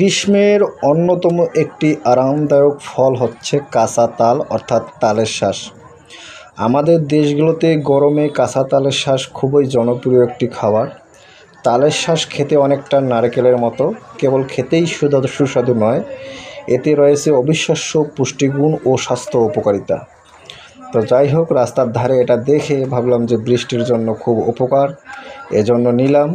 গ্রীষ্মের অন্যতম একটি আরামদায়ক ফল হচ্ছে কাঁচা তাল, অর্থাৎ তালের শ্বাস আমাদের দেশগুলোতে গরমে কাঁচা তালের শ্বাস খুবই জনপ্রিয় একটি খাবার। তালের শ্বাস খেতে অনেকটা নারকেলের মতো, কেবল খেতেই সুস্বাদু নয়, এতে রয়েছে অবিশ্বাস্য পুষ্টিগুণ ও স্বাস্থ্য উপকারিতা। তো যাই হোক, রাস্তার ধারে এটা দেখে ভাবলাম যে বৃষ্টির জন্য খুব উপকার, এজন্য নিলাম।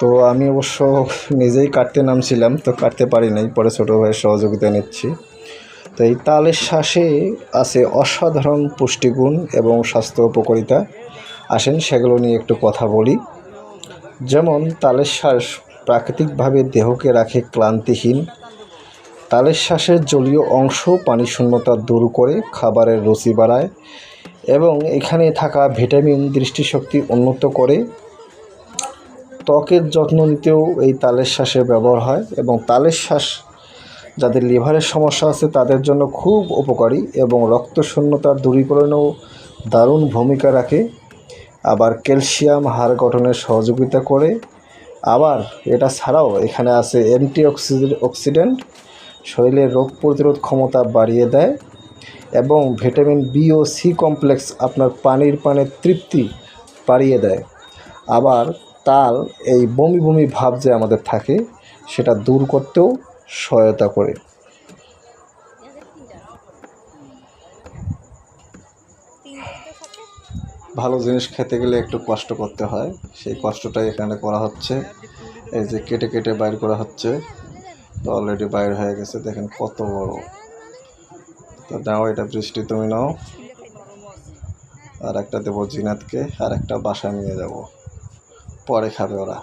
তো আমি অবশ্য নিজেই কাটতে নামছিলাম, তো কাটতে পারি নাই, পরে ছোটো ভাইয়ের সহযোগিতা নিচ্ছি। তো এই তালের শ্বাসে আছে অসাধারণ পুষ্টিগুণ এবং স্বাস্থ্য উপকারিতা। আসেন সেগুলো নিয়ে একটু কথা বলি। যেমন তালের শ্বাস প্রাকৃতিকভাবে দেহকে রাখে ক্লান্তিহীন, তালের শ্বাসের জলীয় অংশ পানি শূন্যতা দূর করে খাবারের রুচি বাড়ায় এবং এখানে থাকা ভিটামিন দৃষ্টিশক্তি উন্নত করে। ত্বকের যত্ন নিতেও এই তালের শ্বাসের ব্যবহার হয় এবং তালের শ্বাস যাদের লিভারের সমস্যা আছে তাদের জন্য খুব উপকারী এবং রক্ত শূন্যতা দূরীকরণেও দারুণ ভূমিকা রাখে। আবার ক্যালসিয়াম হাড় গঠনের সহযোগিতা করে আবার এটা ছাড়াও এখানে আছে অ্যান্টি অক্সিডেন্ট শরীরের রোগ প্রতিরোধ ক্ষমতা বাড়িয়ে দেয় এবং ভিটামিন বি ও সি কমপ্লেক্স আপনার পানির পানের তৃপ্তি বাড়িয়ে দেয়। আবার তাল এই বমি বমি ভাব যে আমাদের থাকে, সেটা দূর করতেও সহায়তা করে। ভালো জিনিস খেতে গেলে একটু কষ্ট করতে হয়। সেই কষ্টটাই এখানে করা হচ্ছে। এই যে কেটে কেটে বাইর করা হচ্ছে। তো অলরেডি বাইর হয়ে গেছে। দেখেন কত বড়। তো নাও এটা বৃষ্টি তুমি নাও। আর একটা দেবো জিনাতকে, আর একটা বাসা নিয়ে যাব। পরে খাবে ওরা।